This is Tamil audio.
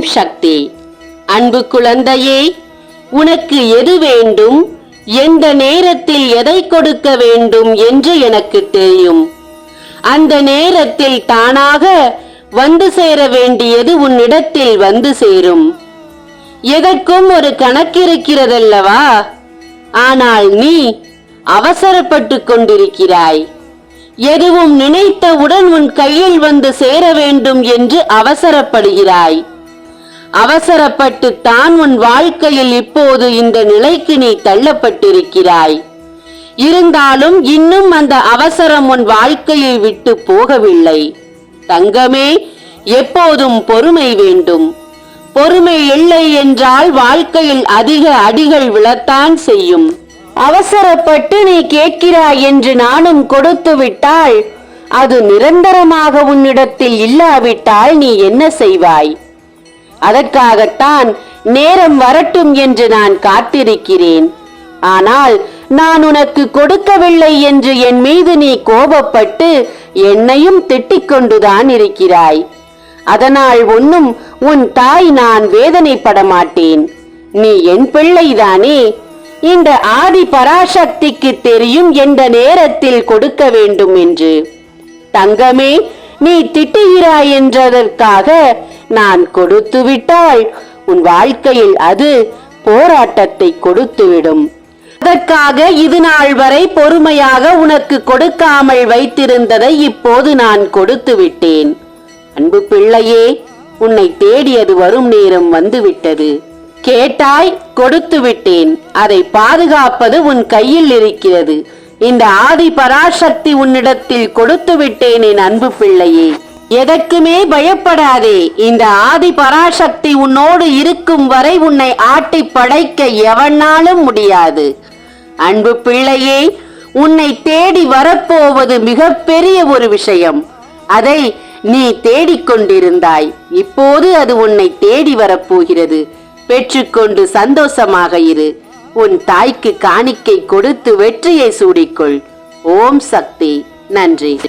ஓம் சக்தி. அன்பு குழந்தையே உனக்கு எது வேண்டும்? எந்த நேரத்தில் எதை கொடுக்க வேண்டும் என்று எனக்கு தெரியும். அந்த நேரத்தில் தானாக வந்து சேர வேண்டியது உன்னிடத்தில் வந்து சேரும். எதற்கும் ஒரு கணக்கிருக்கிறதல்லவா? ஆனால் நீ அவசரப்பட்டு கொண்டிருக்கிறாய். எதுவும் நினைத்தவுடன் உன் கையில் வந்து சேர வேண்டும் என்று அவசரப்படுகிறாய். அவசரப்பட்டு தான் உன் வாழ்க்கையில் இப்போது இந்த நிலைக்கு நீ தள்ளப்பட்டிருக்கிறாய். இருந்தாலும் இன்னும் அந்த அவசரம் உன் வாழ்க்கையை விட்டு போகவில்லை. தங்கமே எப்போதும் பொறுமை வேண்டும். பொறுமை இல்லை என்றால் வாழ்க்கையில் அதிக அடிகள் விழத்தான் செய்யும். அவசரப்பட்டு நீ கேட்கிறாய் என்று நானும் கொடுத்து விட்டால் அது நிரந்தரமாக உன்னிடத்தில் இல்லாவிட்டால் நீ என்ன செய்வாய்? அதற்காகத்தான் நேரம் வரட்டும் என்று நான் காத்திருக்கிறேன். ஆனால் நான் உனக்கு கொடுக்கவில்லை என்று என் மீது நீ கோபப்பட்டு என்னையும் திட்டிக் கொண்டுதான் இருக்கிறாய். அதனால் ஒன்னும் உன் தாய் நான் வேதனைப்பட மாட்டேன் நீ என் பிள்ளைதானே. இந்த ஆதி பராசக்திக்கு தெரியும் என்ற நேரத்தில் கொடுக்க வேண்டும் என்று. தங்கமே நீ திட்டுகிறாய் என்றதற்காக நான் கொடுத்து விட்டால் உன் வாழ்க்கையில் அது போராட்டத்தை கொடுத்துவிடும். அதற்காக இது நாள் வரை பொறுமையாக உனக்கு கொடுக்காமல் வைத்திருந்ததை இப்போது நான் கொடுத்து விட்டேன் அன்பு பிள்ளையே உன்னை தேடியது வரும் நேரம் வந்துவிட்டது. கேட்டாய் கொடுத்து விட்டேன் அதை பாதுகாப்பது உன் கையில் இருக்கிறது. இந்த ஆதி பராசக்தி உன்னிடத்தில் கொடுத்து விட்டேன் என் அன்பு பிள்ளையே. எதற்குமே பயப்படாதே. இந்த ஆதி பராசக்தி உன்னோடு இருக்கும் வரை உன்னை ஆட்டி படைக்க எவனாலும் முடியாது. அன்பு பிள்ளையே உன்னை தேடி வரப்போவது மிகப்பெரிய ஒரு விஷயம். அதை நீ தேடிக்கொண்டிருந்தாய் இப்போது அது உன்னை தேடி வரப்போகிறது. பெற்றுக்கொண்டு சந்தோஷமாக இரு. உன் தாய்க்கு காணிக்கை கொடுத்து வெற்றியை சூடிக்கொள். ஓம் சக்தி. நன்றி.